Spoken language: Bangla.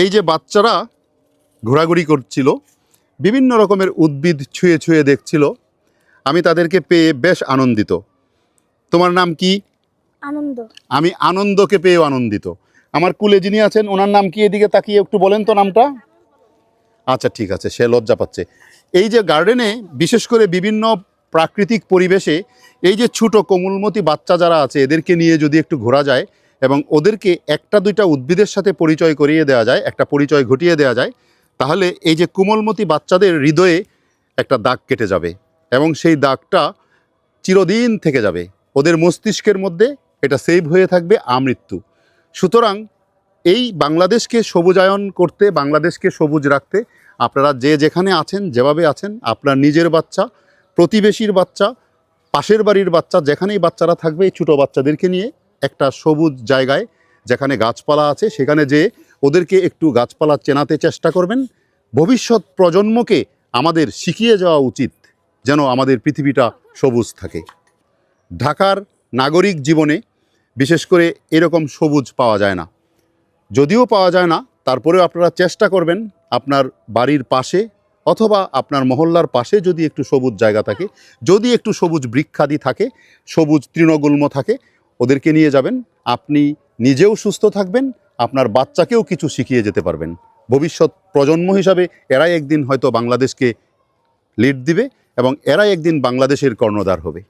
এই যে বাচ্চারা ঘোরাঘুরি করছিল বিভিন্ন রকমের উদ্ভিদ ছুঁয়ে ছুঁয়ে দেখছিল আমি তাদেরকে পেয়ে বেশ আনন্দিত। তোমার নাম কি? আনন্দ। আমি আনন্দকে পেয়েও আনন্দিত। আমার কুলে যিনি আছেন ওনার নাম কি? এদিকে তাকিয়ে একটু বলেন তো নামটা। আচ্ছা ঠিক আছে সে লজ্জা পাচ্ছে। এই যে গার্ডেনে বিশেষ করে বিভিন্ন প্রাকৃতিক পরিবেশে এই যে ছোটো কোমলমতি বাচ্চা যারা আছে এদেরকে নিয়ে যদি একটু ঘোরা যায় এবং ওদেরকে একটা দুইটা উদ্ভিদের সাথে পরিচয় করিয়ে দেওয়া যায়, একটা পরিচয় ঘটিয়ে দেওয়া যায়, তাহলে এই যে কোমলমতি বাচ্চাদের হৃদয়ে একটা দাগ কেটে যাবে এবং সেই দাগটা চিরদিন থেকে যাবে। ওদের মস্তিষ্কের মধ্যে এটা সেভ হয়ে থাকবে আমৃত্যু। সুতরাং এই বাংলাদেশকে সবুজায়ন করতে, বাংলাদেশকে সবুজ রাখতে আপনারা যে যেখানে আছেন, যেভাবে আছেন, আপনার নিজের বাচ্চা, প্রতিবেশীর বাচ্চা, পাশের বাড়ির বাচ্চা, যেখানেই বাচ্চারা থাকবে এই ছোটো বাচ্চাদেরকে নিয়ে একটা সবুজ জায়গায় যেখানে গাছপালা আছে, সেখানে যে ওদেরকে একটু গাছপালা চেনাতে চেষ্টা করবেন। ভবিষ্যৎ প্রজন্মকে আমাদের শিখিয়ে যাওয়া উচিত যেন আমাদের পৃথিবীটা সবুজ থাকে। ঢাকার নাগরিক জীবনে বিশেষ করে এরকম সবুজ পাওয়া যায় না। যদিও পাওয়া যায় না, তারপরেও আপনারা চেষ্টা করবেন আপনার বাড়ির পাশে অথবা আপনার মহল্লার পাশে যদি একটু সবুজ জায়গা থাকে, যদি একটু সবুজ বৃক্ষাদি থাকে, সবুজ তৃণগুল্ম থাকে ওদেরকে নিয়ে যাবেন। আপনি নিজেও সুস্থ থাকবেন, আপনার বাচ্চাকেও কিছু শিখিয়ে যেতে পারবেন। ভবিষ্যৎ প্রজন্ম হিসাবে এরাই একদিন হয়তো বাংলাদেশকে লিড দিবে এবং এরাই একদিন বাংলাদেশের কর্ণধার হবে।